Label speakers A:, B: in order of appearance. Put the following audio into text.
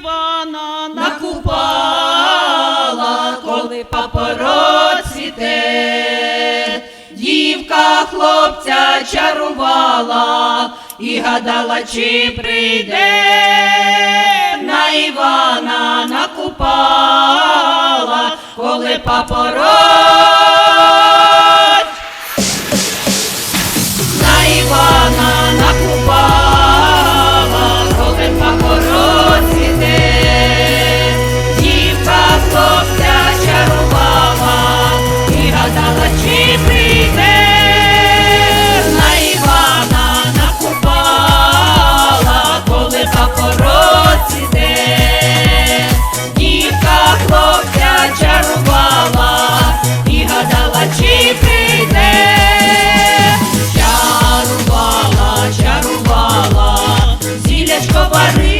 A: Івана
B: накупала, коли те, дівка хлопця чарувала і гадала, чи прийде на Івана накупала, коли папороть. escobarri